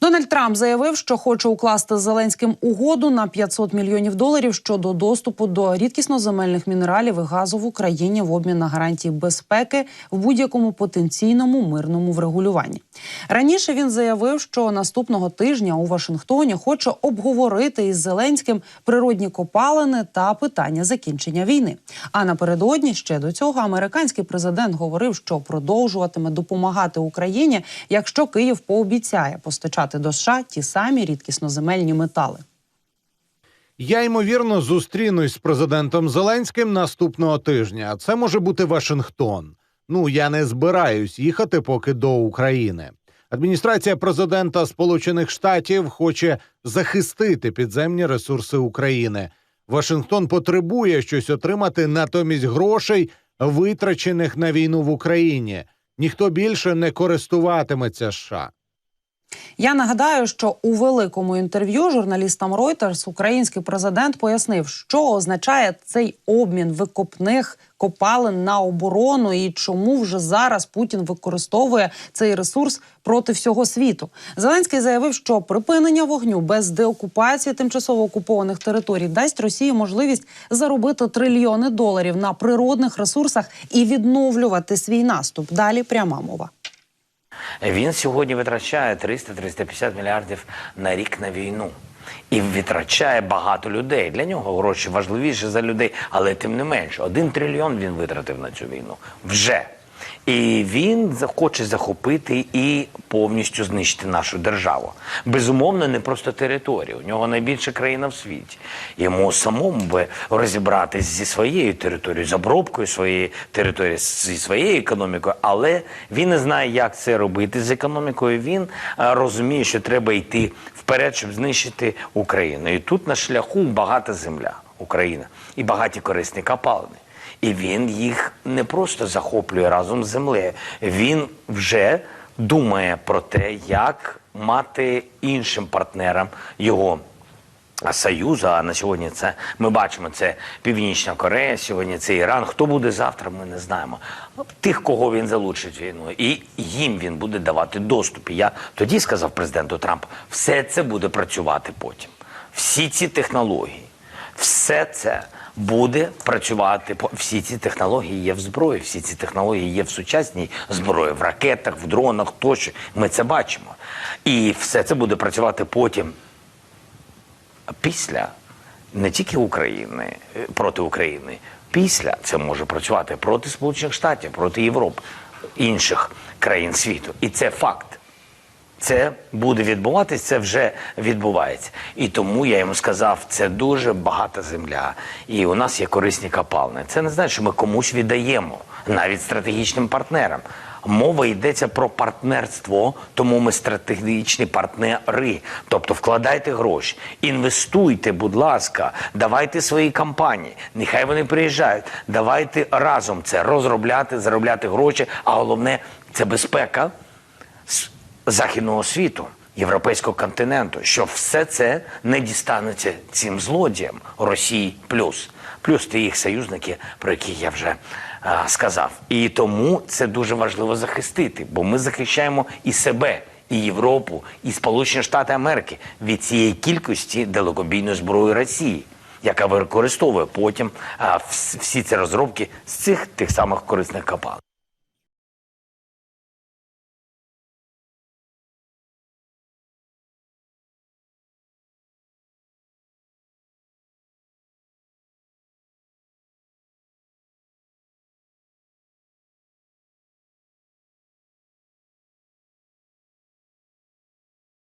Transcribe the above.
Дональд Трамп заявив, що хоче укласти з Зеленським угоду на 500 мільйонів доларів щодо доступу до рідкісноземельних мінералів і газу в Україні в обмін на гарантії безпеки в будь-якому потенційному мирному врегулюванні. Раніше він заявив, що наступного тижня у Вашингтоні хоче обговорити із Зеленським природні копалини та питання закінчення війни. А напередодні ще до цього американський президент говорив, що продовжуватиме допомагати Україні, якщо Київ пообіцяє постачати до США ті самі рідкісноземельні метали. Я ймовірно зустрінусь з президентом Зеленським наступного тижня. Це може бути Вашингтон. Ну я не збираюсь їхати поки до України. Адміністрація президента Сполучених Штатів хоче захистити підземні ресурси України. Вашингтон потребує щось отримати натомість грошей, витрачених на війну в Україні. Ніхто більше не користуватиметься США. Я нагадаю, що у великому інтерв'ю журналістам Reuters український президент пояснив, що означає цей обмін викопних копалин на оборону і чому вже зараз Путін використовує цей ресурс проти всього світу. Зеленський заявив, що припинення вогню без деокупації тимчасово окупованих територій дасть Росії можливість заробити трильйони доларів на природних ресурсах і відновлювати свій наступ. Далі пряма мова. Він сьогодні витрачає 300-350 мільярдів на рік на війну. І витрачає багато людей. Для нього гроші важливіші за людей, але тим не менше, один трильйон він витратив на цю війну вже. І він хоче захопити і повністю знищити нашу державу. Безумовно, не просто територію. У нього найбільша країна в світі. Йому самому би розібратись зі своєю територією, з обробкою своєї території, зі своєю економікою, але він не знає, як це робити з економікою. Він розуміє, що треба йти вперед, щоб знищити Україну. І тут на шляху багата земля Україна і багаті корисні копалини. І він їх не просто захоплює разом з землею. Він вже думає про те, як мати іншим партнерам його союзу. А на сьогодні це ми бачимо це Північна Корея, сьогодні це Іран. Хто буде завтра, ми не знаємо. Тих, кого він залучить війну, і їм він буде давати доступ. І я тоді сказав президенту Трампу, все це буде працювати потім. Всі ці технології, все це буде працювати всі ці технології є в зброї, всі ці технології є в сучасній зброї, в ракетах, в дронах тощо. Ми це бачимо. І все це буде працювати потім після не тільки України е, проти України. Після це може працювати проти Сполучених Штатів, проти Європи, інших країн світу. І це факт. Це буде відбуватись, це вже відбувається. І тому я йому сказав, це дуже багата земля, і у нас є корисні копалини. Це не значить, що ми комусь віддаємо, навіть стратегічним партнерам. Мова йдеться про партнерство, тому ми стратегічні партнери. Тобто вкладайте гроші, інвестуйте, будь ласка, давайте свої компанії. Нехай вони приїжджають. Давайте разом це розробляти, заробляти гроші. А головне це безпека західного світу, європейського континенту, що все це не дістанеться цим злодіям Росії плюс, плюс ті їх союзники, про які я вже а, сказав. І тому це дуже важливо захистити, бо ми захищаємо і себе. І Європу, і Сполучені Штати Америки від цієї кількості далекобійної зброї Росії, яка використовує потім а, всі ці розробки з цих тих самих корисних копалин.